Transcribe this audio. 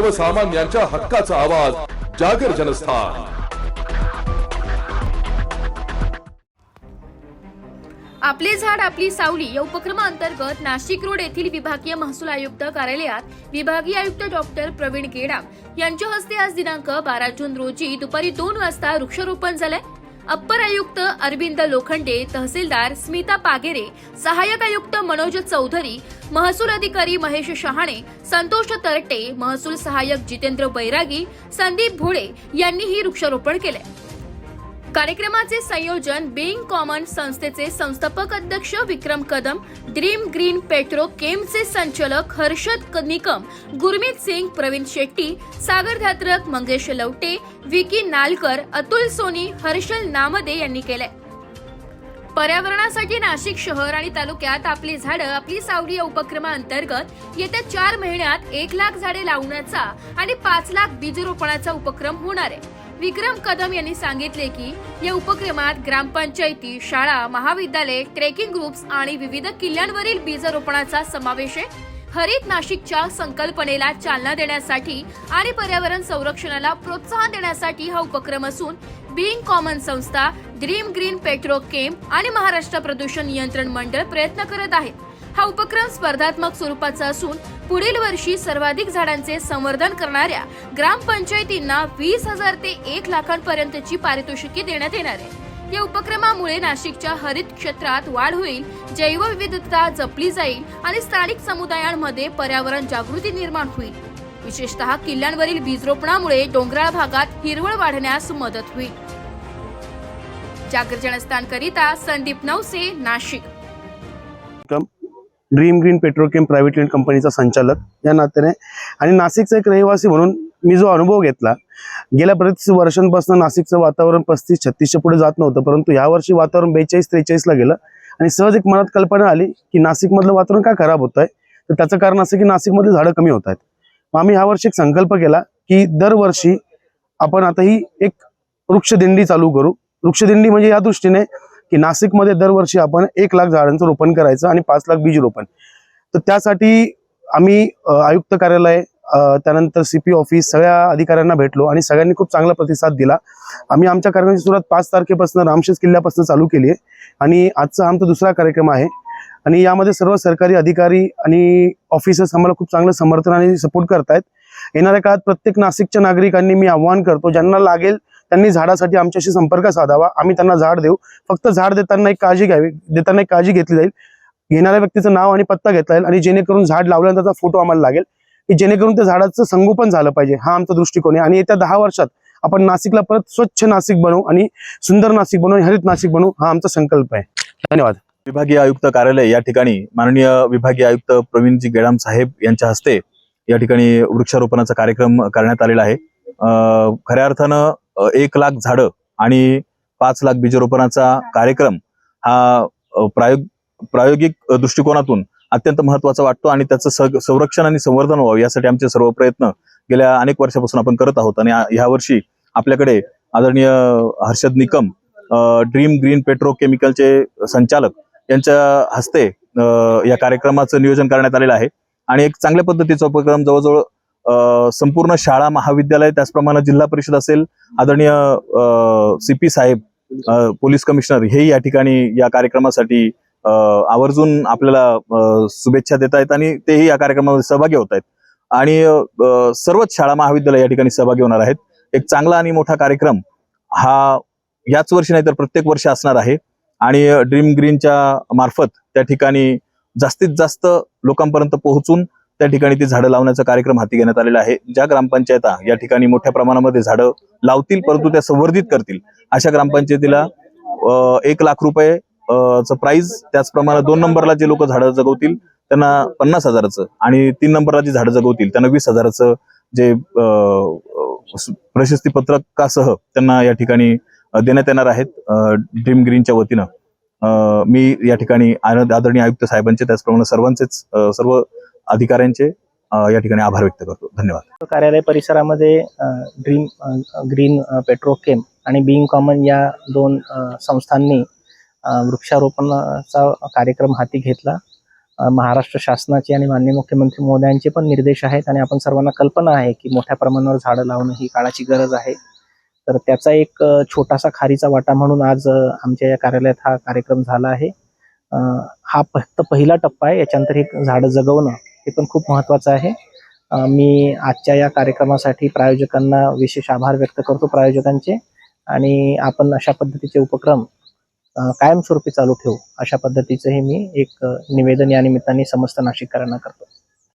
सर्वसामान्यांच्या हक्काचा आवाज जागर जनस्थान. आपले झाड आपली सावली या उपक्रमांतर्गत नाशिक रोड येथील विभागीय महसूल आयुक्त कार्यालयात विभागीय आयुक्त डॉक्टर प्रवीण गेडाम यांच्या हस्ते आज दिनांक बारा जून रोजी दुपारी दोन वाजता वृक्षारोपण झालंय. अप्पर आयुक्त अरविंद लोखंडे तहसीलदार स्मिता पागेरे सहाय्यक आयुक्त मनोज चौधरी महसूल अधिकारी महेश शहाणे संतोष तरटे महसूल सहाय्यक जितेंद्र बैरागी संदीप भोळे यांनी ही वृक्षारोपण केले कार्यक्रमाचे संयोजन बिईंग कॉमन संस्थेचे संस्थापक अध्यक्ष Vikram Kadam dream green petro केमचे संचालक हर्षद निकम गुरमीत सिंग प्रवीण शेट्टी सागर धात्रक मंगेश लवटे विकी नालकर अतुल सोनी हर्षल नामदे यांनी केले पर्यावरणासाठी नाशिक शहर आणि तालुक्यात आपली झाडं आपली सावली या उपक्रमाअंतर्गत येत्या चार महिन्यात एक लाख झाडे लावण्याचा आणि पाच लाख बीजरोपणाचा उपक्रम होणार आहे. विक्रम कदम यांनी सांगितले की या उपक्रमात ग्रामपंचायती शाळा महाविद्यालय ट्रेकिंग ग्रुप्स आणि विविध किल्ल्यांवरील बीजरोपणाचा समावेश आहे. हरित नाशिकच्या संकल्पनेला चालना देण्यासाठी आणि पर्यावरण संरक्षणाला प्रोत्साहन देण्यासाठी हा उपक्रम असून बिईंग कॉमन संस्था ड्रीम ग्रीन पेट्रो केम आणि महाराष्ट्र प्रदूषण नियंत्रण मंडळ प्रयत्न करत आहेत. हा उपक्रम स्पर्धात्मक स्वरूपाचा असून पुढील वर्षी सर्वाधिक झाडांचे संवर्धन करणाऱ्या ग्रामपंचायतींना वीस हजार ते एक लाखांपर्यंतची पारितोषिके देण्यात येणार आहे. या उपक्रमामुळे नाशिकच्या हरित क्षेत्रात वाढ होईल जैवविविधता जपली जाईल आणि स्थानिक समुदायांमध्ये पर्यावरण जागृती निर्माण होईल. विशेषतः किल्ल्यांवरील बीजरोपणामुळे डोंगराळ भागात हिरवळ वाढण्यास मदत होईल. जागर जनस्थानकरिता Sandeep Navse Nashik. Dream green petrochem private limited कंपनीचा संचालक या नात्याने. आणि नाशिकचा एक रहिवासी म्हणून मी जो अनुभव घेतला गेल्या बरेच वर्षांपासून नाशिकचं वातावरण पस्तीस छत्तीसच्या पुढे जात नव्हतं परंतु यावर्षी वातावरण बेचाळीस त्रेचाळीसला गेलं आणि सहज एक मनात कल्पना आली की नाशिकमधलं वातावरण का खराब होत आहे तर त्याचं कारण असं की नाशिकमध्ये झाडं कमी होत आहेत. मग आम्ही यावर्षी एक संकल्प केला की दरवर्षी आपण आता ही एक वृक्षदिंडी चालू करू. वृक्षदिंडी म्हणजे या दृष्टीने की नाशिकमध्ये दरवर्षी आपण एक लाख झाडांचं रोपण करायचं आणि पाच लाख बीज रोपण. तर त्यासाठी आम्ही आयुक्त कार्यालय त्यानंतर सीपी ऑफिस सगळ्या अधिकाऱ्यांना भेटलो आणि सगळ्यांनी खूप चांगला प्रतिसाद दिला. आम्ही आमच्या कार्यक्रमाची सुरुवात पाच तारखेपासून रामशेष किल्ल्यापासून चालू केली आहे आणि आजचा आमचा दुसरा कार्यक्रम आहे. आणि यामध्ये सर्व सरकारी अधिकारी आणि ऑफिसर्स आम्हाला खूप चांगलं समर्थन आणि सपोर्ट करतायत. येणाऱ्या काळात प्रत्येक नाशिकच्या नागरिकांनी मी आव्हान करतो ज्यांना लागेल त्यांनी झाडासाठी आमच्याशी संपर्क साधावा. आम्ही त्यांना झाड देऊ. फक्त झाड देताना एक काळजी घ्यावी. देताना एक काळजी घेतली जाईल. घेणाऱ्या व्यक्तीचं नाव आणि पत्ता घेतला जाईल आणि जेणेकरून झाड लावल्यानंतर त्याचा फोटो आम्हाला लागेल. की जेणेकरून त्या झाडाचं संगोपन झालं पाहिजे हा आमचा दृष्टिकोन आहे. आणि येत्या दहा वर्षात आपण नाशिकला परत स्वच्छ नाशिक बनवू आणि सुंदर नाशिक बनवू आणि हरित नाशिक बनवू हा आमचा संकल्प आहे. धन्यवाद. विभागीय आयुक्त कार्यालय या ठिकाणी माननीय विभागीय आयुक्त प्रवीणजी गेडाम साहेब यांच्या हस्ते या ठिकाणी वृक्षारोपणाचा कार्यक्रम करण्यात आलेला आहे. खऱ्या अर्थानं एक लाख झाडं आणि पाच लाख बीजरोपणाचा कार्यक्रम हा प्रायोग प्रायोगिक दृष्टिकोनातून अत्यंत महत्त्वाचा वाटतो आणि त्याचं संरक्षण आणि संवर्धन व्हावं यासाठी आमचे सर्व प्रयत्न गेल्या अनेक वर्षापासून आपण करत आहोत. आणि ह्या वर्षी आपल्याकडे आदरणीय Harshad Nikam dream green petro केमिकलचे संचालक यांच्या हस्ते या कार्यक्रमाचं नियोजन करण्यात आलेलं आहे. आणि एक चांगल्या पद्धतीचा उपक्रम जवळजवळ संपूर्ण शाळा महाविद्यालय त्याचप्रमाणे जिल्हा परिषद असेल आदरणीय सी पी साहेब पोलीस कमिशनर हेही या ठिकाणी या कार्यक्रमासाठी आवर्जून आपल्याला शुभेच्छा देत आहेत आणि तेही या कार्यक्रमामध्ये सहभागी होत आहेत. आणि सर्वच शाळा महाविद्यालय या ठिकाणी सहभागी होणार आहेत. एक चांगला आणि मोठा कार्यक्रम हा याच वर्षी नाही तर प्रत्येक वर्षी असणार आहे. आणि ड्रीम ग्रीनच्या मार्फत त्या ठिकाणी जास्तीत जास्त लोकांपर्यंत पोहोचून त्या ठिकाणी ती झाडं लावण्याचा कार्यक्रम हाती घेण्यात आलेला आहे. ज्या ग्रामपंचायता या ठिकाणी मोठ्या प्रमाणामध्ये झाडं लावतील परंतु त्या संवर्धित करतील. अशा ग्रामपंचायतीला एक लाख रुपये च प्राइज त्याचप्रमाणे दोन नंबरला जे लोक झाडं जगवतील त्यांना पन्नास हजाराचं आणि तीन नंबरला जी झाडं जगवतील त्यांना वीस हजाराचं जे प्रशस्तीपत्रकासह प्रशस्ती पत्रकासह त्यांना या ठिकाणी देण्यात येणार आहेत ड्रीम ग्रीनच्या वतीनं. मी या ठिकाणी आनंद- आदरणीय आयुक्त साहेबांचे त्याचप्रमाणे सर्वांचेच सर्व अधिकाऱ्यांचे या ठिकाणी आभार व्यक्त करतो. धन्यवाद. कार्यालय परिसरामध्ये ड्रीम ग्रीन पेट्रोकेम आणि बिंग कॉमन या दोन संस्थांनी वृक्षारोपणाचा कार्यक्रम हाती घेतला. महाराष्ट्र शासनाचे आणि माननीय मुख्यमंत्री मोदयांचे पण निर्देश आहेत आणि आपण सर्वांना कल्पना आहे की मोठ्या प्रमाणावर झाडं लावणं ही काळाची गरज आहे. तर त्याचा एक छोटासा खारीचा वाटा म्हणून आज आमच्या या कार्यालयात हा कार्यक्रम झाला आहे. हा फक्त पहिला टप्पा आहे. याच्यानंतर हे झाडं जगवणं हे पण खूप महत्त्वाचं आहे. मी आजच्या या कार्यक्रमासाठी प्रायोजकांना विशेष आभार व्यक्त करतो प्रायोजकांचे. आणि आपण अशा पद्धतीचे उपक्रम कायमस्वरूपी चालू ठेवू अशा पद्धतीचंही मी एक निवेदन या निमित्ताने समस्त नाशिककरांना करतो.